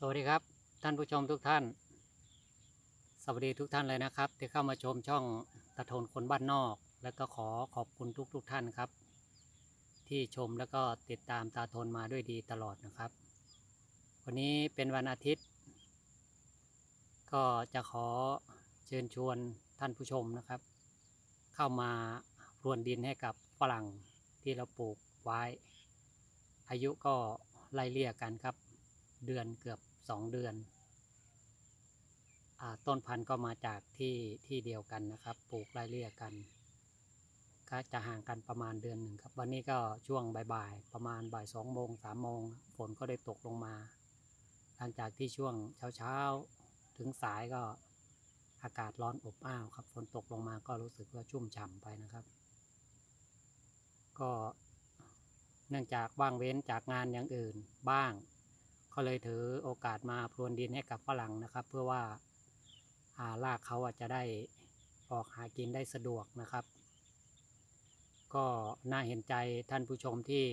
สวัสดีครับ ท่านผู้ชมทุกท่าน สวัสดีทุกท่านเลยนะครับ ที่เข้ามาชมช่องตะทนคนบ้านนอก แล้วก็ขอขอบคุณทุกทุกๆท่านครับ ที่ชมแล้วก็ติดตามตาทนมาด้วยดีตลอดนะครับ วันนี้เป็นวันอาทิตย์ ก็จะขอเชิญชวนท่านผู้ชมนะครับ เข้ามาพรวนดินให้กับฝรั่งที่เราปลูกไว้ อายุก็ไล่เลี่ยกันครับเดือนเกือบ สองเดือนอต้นพันธุ์ก็มาจากที่ที่เดียวกันนะครับ ปลูกไล่เลี่ยกัน ก็จะห่างกันประมาณเดือนหนึ่งครับ วันนี้ก็ช่วงบ่ายๆประมาณบ่ายสองโมงสามโมงฝนก็ได้ตกลงมา หลังจากที่ช่วงเช้าๆ ถึงสายก็อากาศร้อนอบอ้าวครับ ฝนตกลงมาก็รู้สึกว่าชุ่มฉ่ำไปนะครับ ก็เนื่องจากว่างเว้นจากงานอย่างอื่นบ้าง ก็เลยถือโอกาสมาพรวนดินให้กับฝรั่งนะครับ เพื่อว่าอารากเขาอาจจะได้ออกหากินได้สะดวกนะครับ ก็น่าเห็นใจท่านผู้ชมที่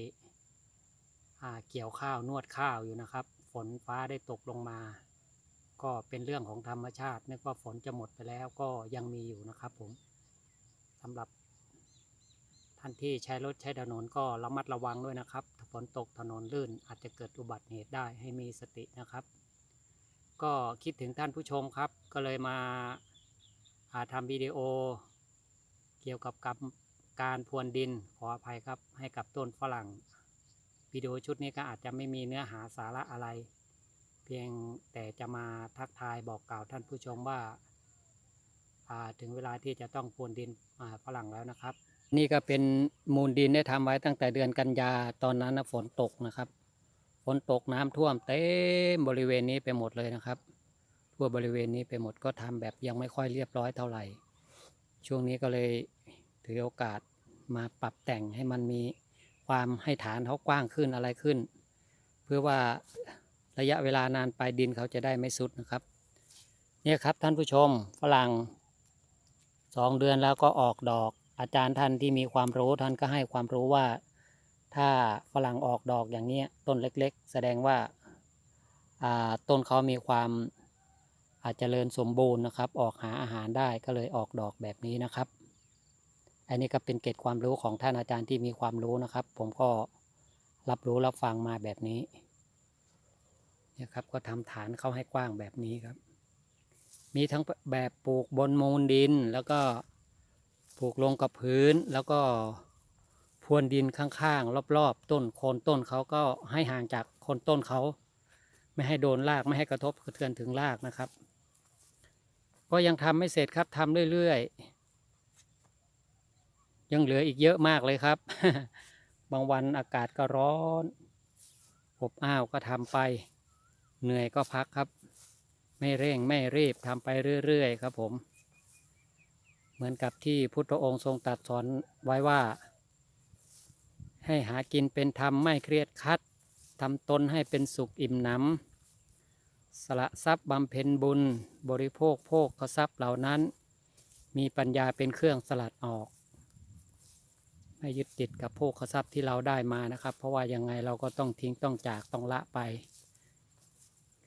อาเกี่ยวข้าวนวดข้าวอยู่นะครับ ฝนฟ้าได้ตกลงมา ก็เป็นเรื่องของธรรมชาตินึกว่าฝนจะหมดไปแล้วก็ยังมีอยู่นะครับผมสำหรับ ท่านที่ใช้รถใช้ถนนก็ระมัดระวังด้วยนะครับถ้าฝนตกถนนลื่นอาจจะเกิดอุบัติเหตุได้ให้มีสตินะครับ ก็คิดถึงท่านผู้ชมครับ ก็เลยมาอาทำวิดีโอ เกี่ยวกับกับการพรวนดินขออภัยครับให้กับต้นฝรั่งวิดีโอชุดนี้ก็อาจจะไม่มีเนื้อหาสาระอะไร เพียงแต่จะมาทักทายบอกกล่าวท่านผู้ชมว่าาถึงเวลาที่จะต้องพรวนดินฝรั่งแล้วนะครับ นี่ก็เป็นมูลดินได้ทำไว้ตั้งแต่เดือนกันยาตอนนั้นนะฝนตกนะครับ ฝนตกน้ำท่วมเต็มบริเวณนี้ไปหมดเลยนะครับ ทั่วบริเวณนี้ไปหมดก็ทำแบบยังไม่ค่อยเรียบร้อยเท่าไหร่ ช่วงนี้ก็เลยถือโอกาสมาปรับแต่งให้มันมีความให้ฐานเขากว้างขึ้นอะไรขึ้น เพื่อว่าระยะเวลานานไปดินเขาจะได้ไม่สุดนะครับ เนี่ยครับท่านผู้ชมฝรั่งสองเดือนแล้วก็ออกดอก อาจารย์ท่านที่มีความรู้ท่านก็ให้ความรู้ว่า ถ้าฝรั่งออกดอกอย่างนี้ต้นเล็กๆ แสดงว่าาต้นเขามีความอาจจะเจริญสมบูรณ์นะครับ ออกหาอาหารได้ก็เลยออกดอกแบบนี้นะครับ อันนี้ก็เป็นเกร็ดความรู้ของท่านอาจารย์ที่มีความรู้นะครับ ผมก็รับรู้รับฟังมาแบบนี้นี่ยครับก็ทำฐานเข้าให้กว้างแบบนี้ครับ มีทั้งแบบปลูกบนมูลดินแล้วก็ ปลูกลงกับพื้นแล้วก็พรวนดินข้างๆรอบๆ ต้นโคนต้นเขาก็ให้ห่างจากโคนต้นเขา ไม่ให้โดนรากไม่ให้กระทบกระเทือนถึงรากนะครับ ก็ยังทำไม่เสร็จครับทำเรื่อยๆ ยังเหลืออีกเยอะมากเลยครับ บางวันอากาศก็ร้อนอบอ้าวก็ทำไป เหนื่อยก็พักครับ ไม่เร่งไม่รีบทำไปเรื่อยๆ ครับผม เหมือนกับที่พุทธองค์ทรงตรัดสอนไว้ว่า ให้หากินเป็นธรรมไม่เครียดคัดทำตนให้เป็นสุขอิ่มหนำสละทรัพย์บำเพ็ญบุญ บริโภคโภคทรัพย์เหล่านั้น มีปัญญาเป็นเครื่องสลัดออกไม่ยึดติดกับโภคทรัพย์ที่เราได้มานะครับ เพราะว่ายังไงเราก็ต้องทิ้งต้องจากต้องละไป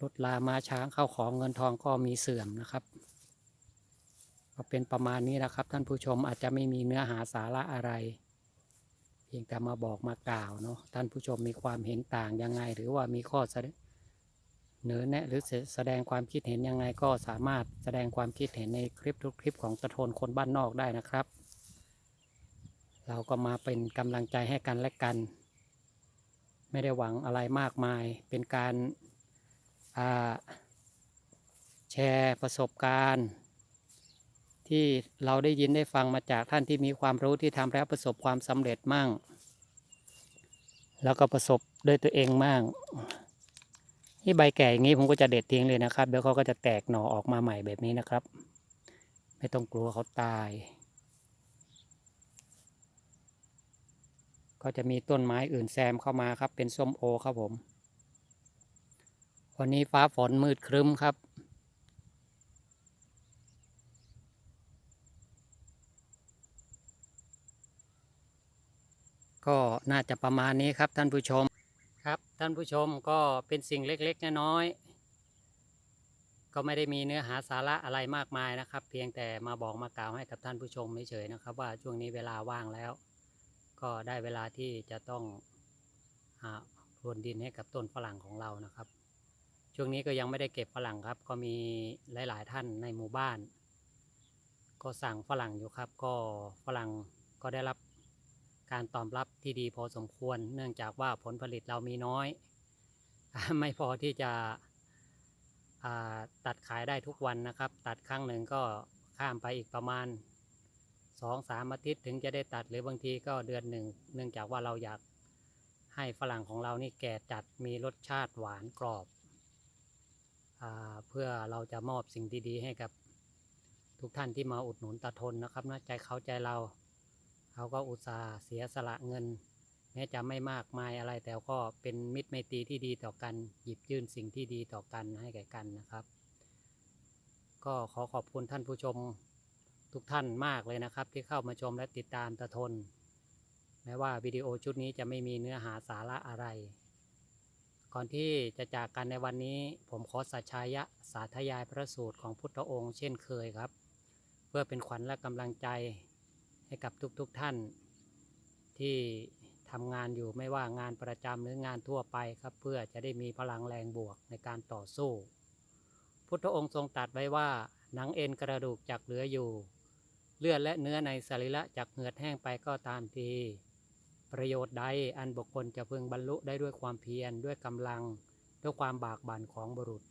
รถลามาช้างเข้าของเงินทองก็มีเสื่อมนะครับ ก็เป็นประมาณนี้นะครับ ท่านผู้ชมอาจจะไม่มีเนื้อหาสาระอะไร เพียงแต่มาบอกมากล่าวเนาะท่านผู้ชมมีความเห็นต่างยังไง หรือว่ามีข้อเสนอเนื้อแนะหรือแสดงความคิดเห็นยังไงก็สามารถแสดงความคิดเห็นในคลิปทุกคลิปของตะโทนคนบ้านนอกได้นะครับ เราก็มาเป็นกำลังใจให้กันและกัน ไม่ได้หวังอะไรมากมาย เป็นการแชร์ประสบการณ์ ที่เราได้ยินได้ฟังมาจากท่านที่มีความรู้ที่ทำแล้วประสบความสำเร็จมั่ง แล้วก็ประสบด้วยตัวเองมั่งนี่ใบแก่อย่างนี้ผมก็จะเด็ดทิ้งเลยนะครับ เดี๋ยวเขาก็จะแตกหน่อออกมาใหม่แบบนี้นะครับ ไม่ต้องกลัวเขาตาย ก็จะมีต้นไม้อื่นแซมเข้ามาครับ เป็นส้มโอครับผม วันนี้ฟ้าฝนมืดครึ้มครับ ก็น่าจะประมาณนี้ครับท่านผู้ชมครับท่านผู้ชมก็เป็นสิ่งเล็กๆน้อยๆก็ไม่ได้มีเนื้อหาสาระอะไรมากมายนะครับ เพียงแต่มาบอกมากล่าวให้กับท่านผู้ชมเฉยๆนะครับ ว่าช่วงนี้เวลาว่างแล้ว ก็ได้เวลาที่จะต้องพรวนดินให้กับต้นฝรั่งของเรานะครับ ช่วงนี้ก็ยังไม่ได้เก็บฝรั่งครับ ก็มีหลาย ๆ ท่านในหมู่บ้าน ก็สั่งฝรั่งอยู่ครับ ก็ฝรั่งก็ได้รับ การตอบรับที่ดีพอสมควร เนื่องจากว่าผลผลิตเรามีน้อย ไม่พอที่จะตัดขายได้ทุกวันนะครับ ตัดครั้งหนึ่งก็ข้ามไปอีกประมาณสองสามอาทิตย์ถึงจะได้ตัดหรือบางทีก็เดือนหนึ่ง เนื่องจากว่าเราอยากให้ฝรั่งของเรานี่แก่จัดมีรสชาติหวานกรอบอเพื่อเราจะมอบสิ่งดีๆ ให้กับทุกท่านที่มาอุดหนุนตาทนนะครับนะใจเขาใจเรา เขาก็อุตส่าห์เสียสละเงิน แม้จะไม่มากมายอะไร แต่ก็เป็นมิตรไมตรีที่ดีต่อกัน หยิบยื่นสิ่งที่ดีต่อกันให้แก่กันนะครับ ก็ขอขอบคุณท่านผู้ชมทุกท่านมากเลยนะครับ ที่เข้ามาชมและติดตามตะทน แม้ว่าวิดีโอชุดนี้จะไม่มีเนื้อหาสาระอะไร ก่อนที่จะจากกันในวันนี้ผมขอสัจชายะสาธยายพระสูตรของพุทธองค์เช่นเคยครับ เพื่อเป็นขวัญและกำลังใจ ให้กับทุกๆทท่านที่ทำงานอยู่ไม่ว่างานประจำหรืองานทั่วไปครับ เพื่อจะได้มีพลังแรงบวกในการต่อสู้ พุทธองค์ทรงตรัสไว้ว่า หนังเอ็นกระดูกจักเหลืออยู่ เลือดและเนื้อในสรีระจักเหือดแห้งไปก็ตามที ประโยชน์ใดอันบุคคลจะพึงบรรลุได้ด้วยความเพียรด้วยกำลัง ด้วยความบากบั่นของบุรุษ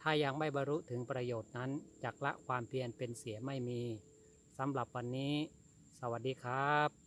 ถ้ายังไม่บรรลุถึงประโยชน์นั้นจักละความเพียรเป็นเสียไม่มีสำหรับวันนี้ สวัสดีครับ